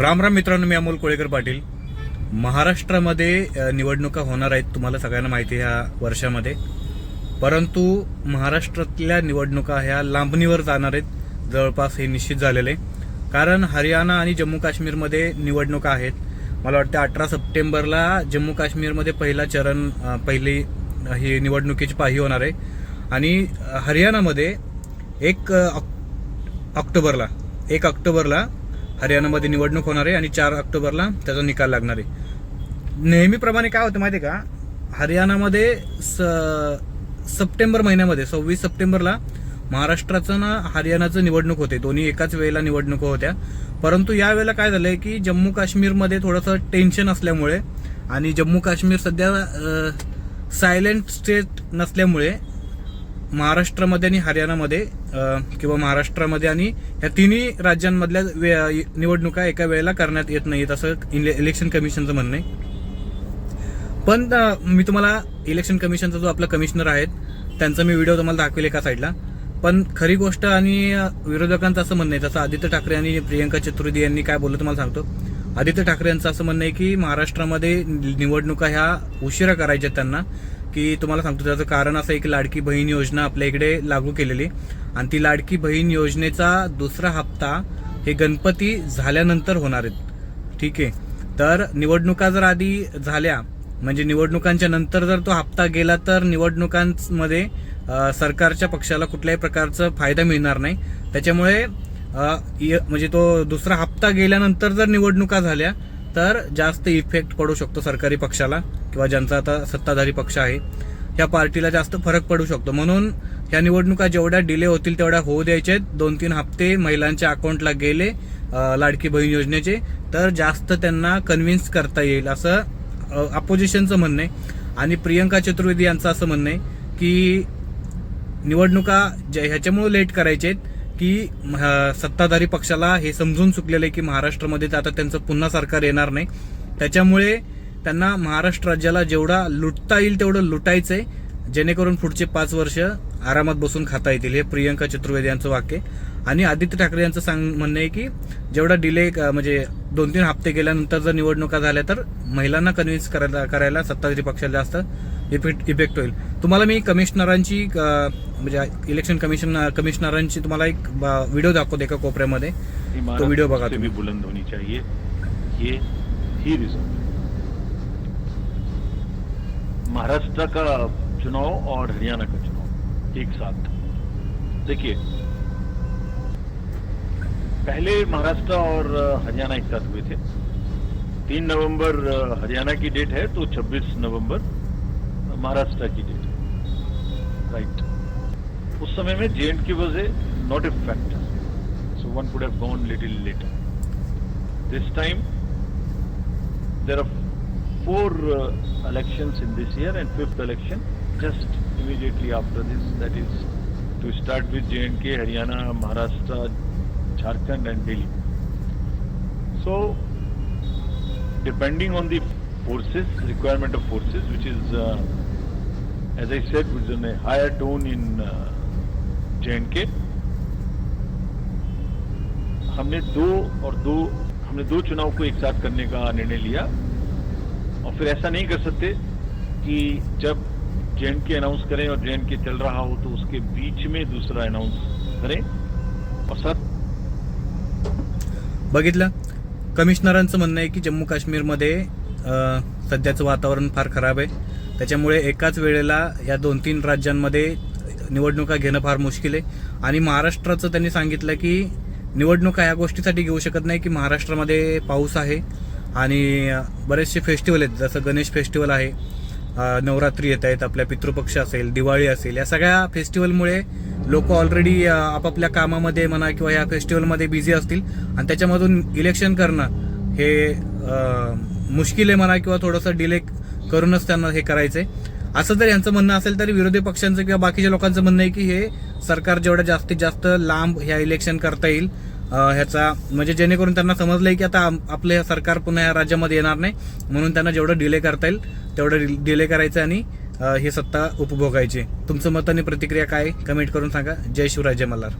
राम राम मित्रांनो मी अमोल कोळेकर पाटील. महाराष्ट्रामध्ये निवडणुका होणार आहेत तुम्हाला सगळ्यांना माहिती आहे ह्या वर्षामध्ये. परंतु महाराष्ट्रातल्या निवडणुका ह्या लांबणीवर जाणार आहेत जवळपास हे निश्चित झालेले. कारण हरियाणा आणि जम्मू काश्मीरमध्ये निवडणुका आहेत. मला वाटतं अठरा सप्टेंबरला जम्मू काश्मीरमध्ये पहिला चरण पहिली ही निवडणुकीची पाही होणार आहे. आणि हरियाणामध्ये एक ऑक्टोबरला एक ऑक्टोबरला हरियाणामध्ये निवडणूक होणार आहे आणि चार ऑक्टोबरला त्याचा निकाल लागणार आहे. नेहमीप्रमाणे काय होतं माहिती आहे का? हरियाणामध्ये स सप्टेंबर महिन्यामध्ये सव्वीस सप्टेंबरला महाराष्ट्राचं ना हरियाणाचं निवडणूक होते. दोन्ही एकाच वेळेला निवडणुका होत्या. परंतु यावेळेला काय झालंय की जम्मू काश्मीरमध्ये थोडंसं टेन्शन असल्यामुळे आणि जम्मू काश्मीर सध्या सायलेंट स्टेट नसल्यामुळे महाराष्ट्रामध्ये आणि हरियाणामध्ये किंवा महाराष्ट्रामध्ये आणि ह्या तिन्ही राज्यांमधल्या वे- निवडणुका एका वेळेला करण्यात येत नाहीत असं इले- इलेक्शन कमिशनचं म्हणणं आहे. पण मी तुम्हाला इलेक्शन कमिशनचा जो आपला कमिशनर आहेत त्यांचा मी व्हिडिओ तुम्हाला दाखवेल एका साईडला पण खरी गोष्ट आणि विरोधकांचं असं म्हणणं आहे तसं आदित्य ठाकरे आणि प्रियंका चतुर्वेदी यांनी काय बोललं तुम्हाला सांगतो. आदित्य ठाकरे यांचं असं म्हणणं आहे की महाराष्ट्रामध्ये निवडणुका ह्या उशिरा करायच्या आहेत त्यांना. की तुम्हाला सांगतो त्याचं कारण असं आहे की लाडकी बहीण योजना आपल्या इकडे लागू केलेली. आणि ती लाडकी बहीण योजनेचा दुसरा हप्ता हे गणपती झाल्यानंतर होणार आहेत. ठीक आहे? तर निवडणुका जर आधी झाल्या म्हणजे निवडणुकांच्या नंतर जर तो हप्ता गेला तर निवडणुकांमध्ये सरकारच्या पक्षाला कुठल्याही प्रकारचा फायदा मिळणार नाही. त्याच्यामुळे य- म्हणजे तो दुसरा हप्ता गेल्यानंतर जर निवडणुका झाल्या तर जास्त इफेक्ट पडू शकतो सरकारी पक्षाला किंवा ज्यांचा आता सत्ताधारी पक्ष आहे. ह्या पार्टीला जास्त फरक पडू शकतो. म्हणून ह्या निवडणुका जेवढ्या डिले होतील तेवढ्या होऊ द्यायचे. दोन तीन हप्ते महिलांच्या अकाउंटला गेले लाडकी बहीण योजनेचे. तर जास्त त्यांना कन्व्हिन्स करता येईल असं अपोजिशनचं म्हणणं आहे. आणि प्रियंका चतुर्वेदी यांचं असं म्हणणं आहे की निवडणुका ज्या- ह्याच्यामुळे लेट करायचे आहेत की सत्ताधारी पक्षाला हे समजून चुकलेलं आहे की महाराष्ट्रामध्ये तर आता त्यांचं पुन्हा सरकार येणार नाही. त्याच्यामुळे त्यांना महाराष्ट्र राज्याला जेवढा लुटता येईल तेवढं लुटायचं आहे जेणेकरून पुढचे पाच वर्ष आरामात बसून खाता येतील. हे प्रियंका चतुर्वेदी यांचं वाक्य आणि आदित्य ठाकरे यांचं सांग म्हणणं आहे की जेवढा डिले म्हणजे दोन तीन हप्ते गेल्यानंतर जर निवडणुका झाल्या तर महिलांना कन्व्हिन्स करायला करायला सत्ताधारी पक्षाला जास्त. इफेक्ट इफेक्ट होईल. तुम्हाला मी कमिशनरांची म्हणजे इलेक्शन कमिशन कमिशनरांची तुम्हाला एक व्हिडिओ दाखवतो एका कोपऱ्यामध्ये. तो वीडियो बघा तुम्ही बुलंद होनी चाहिए ये ही रिजल्ट महाराष्ट्र का चुनाव और हरियाणा का चुनाव एक साथ. देखिए पहले महाराष्ट्र और हरियाणा एक साथ हुए थे. तीन नवंबर हरियाणा की डेट है तो 26 नवंबर महाराष्ट्र की डेट है राइट उस समय में J and K was a not a factor so one could have gone little later. This time, there are four uh, elections in this year and fifth election just immediately after this. That is to start with J&K, Haryana, Maharashtra, Jharkhand, and Delhi. So, depending on the forces, requirement of forces, which is, uh, as I said, was in a higher tone in uh, J&K. हमने दो और दो हमने दो चुनाव को एक साथ करने का निर्णय लिया। और फिर ऐसा नहीं कर सकते कि जब जे के अनाउंस करें और जे के चल रहा हो तो उसके बीच में दूसरा अनाउंस करें। और साथ बघितलं? कमिशनरांचं म्हणणं आहे की जम्मू काश्मीरमध्ये सध्याचं वातावरण फार खराब आहे. त्याच्यामुळे एकाच वेळेला या दोन तीन राज्यांमध्ये निवडणुका घेणं फार मुश्किल आहे. आणि महाराष्ट्राचं त्यांनी सांगितलं की निवडणुका या गोष्टीसाठी घेऊ शकत नाही की महाराष्ट्रामध्ये पाऊस आहे आणि बरेचसे फेस्टिवल आहेत. जसं गणेश फेस्टिवल आहे नवरात्री येत आहेत आपल्या पितृपक्ष असेल दिवाळी असेल या सगळ्या फेस्टिवलमुळे लोक ऑलरेडी आपापल्या कामामध्ये म्हणा किंवा या फेस्टिवलमध्ये बिझी असतील. आणि त्याच्यामधून इलेक्शन करणं हे मुश्किल आहे म्हणा किंवा थोडंसं डिले करूनच त्यांना हे करायचं आहे असं जर यांचं म्हणणं असेल तरी विरोधी पक्षांचं किंवा बाकीच्या लोकांचं म्हणणं आहे की हे सरकार जेवढं जास्तीत जास्त लांब ह्या इलेक्शन करता येईल ह्याचा म्हणजे जेणेकरून त्यांना समजलं आहे की आता आपलं हे सरकार पुन्हा या राज्यामध्ये येणार नाही म्हणून त्यांना जेवढं डिले करता येईल तेवढं डिले करायचं आणि ही सत्ता उपभोगायची. तुमचं मत आणि प्रतिक्रिया काय कमेंट करून सांगा. जय शिवराय जय मल्हार.